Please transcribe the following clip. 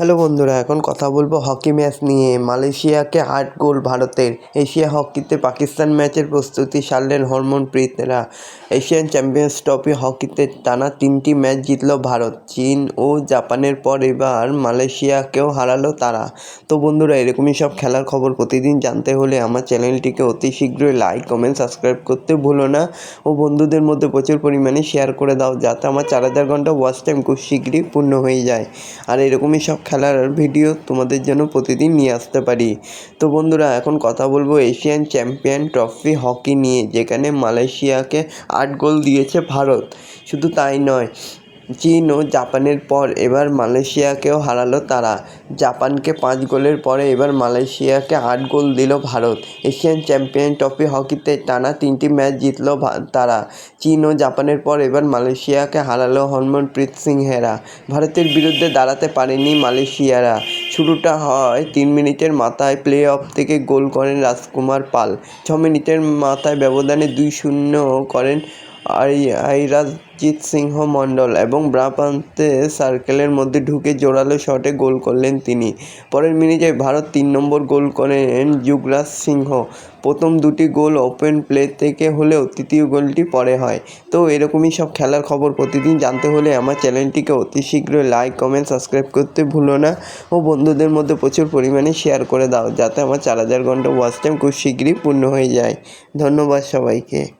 Hello বন্ধুরা, এখন কথা বলব হকি ম্যাচ নিয়ে। মালয়েশিয়াকে আট গোল ভারতের। এশিয়া হকিতে পাকিস্তান ম্যাচের প্রস্তুতি সারলেন হরমনপ্রীতরা এশিয়ান চ্যাম্পিয়ন্স ট্রফি হকিতে টানা তিনটি ম্যাচ জিতল ভারত, চীন ও জাপানের পর এবার মালয়েশিয়াকেও হারালো তারা। তো বন্ধুরা, এরকমই সব খেলার খবর প্রতিদিন জানতে হলে আমার চ্যানেলটিকে অতি শীঘ্রই লাইক, কমেন্ট, সাবস্ক্রাইব করতে ভুলো না। ও বন্ধুদের মধ্যে প্রচুর পরিমাণে শেয়ার করে দাও, যাতে আমার চার হাজার ঘণ্টা ওয়াচ টাইম খুব শীঘ্রই পূর্ণ হয়ে যায়। আর এরকমই সব খেলার ভিডিও তোমাদের জন্য প্রতিদিন নিয়ে আসতে পারি। তো বন্ধুরা, এখন কথা বলব এশিয়ান চ্যাম্পিয়ন ট্রফি হকি নিয়ে, যেখানে মালয়েশিয়াকে আট গোল দিয়েছে ভারত। শুধু তাই নয় চীন ও জাপানের পর এবার মালয়েশিয়াকেও হারালো তারা। জাপানকে পাঁচ গোলের পরে এবার মালয়েশিয়াকে আট গোল দিল ভারত। এশিয়ান চ্যাম্পিয়ন ট্রফি হকিতে টানা তিনটি ম্যাচ জিতল তারা। চীন ও জাপানের পর এবার মালয়েশিয়াকে হারালো হরমনপ্রীত সিংহেরা। ভারতের বিরুদ্ধে দাঁড়াতে পারেনি মালয়েশিয়ারা। শুরুটা হয় তিন মিনিটের মাথায় প্লে অফ থেকে গোল করেন রাজকুমার পাল। ছ মিনিটের মাথায় ব্যবধানে দুই শূন্য করেন আই, আইরাজিৎ সিংহ মণ্ডল এবং ব্রা প্রান্তে সার্কেলের মধ্যে ঢুকে জোরালো শটে গোল করলেন তিনি। পরের মিনিটে ভারত তিন নম্বর গোল করেন যুবরাজ সিংহ। প্রথম দুটি গোল ওপেন প্লে থেকে হলেও তৃতীয় গোলটি পরে হয়। তো এরকমই সব খেলার খবর প্রতিদিন জানতে হলে আমার চ্যানেলটিকে অতি শীঘ্রই লাইক, কমেন্ট, সাবস্ক্রাইব করতে ভুলো না ও বন্ধুদের মধ্যে প্রচুর পরিমাণে শেয়ার করে দাও যাতে আমার চার হাজার ঘণ্টা ওয়াচ টাইম খুব শীঘ্রই পূর্ণ হয়ে যায়। ধন্যবাদ সবাইকে।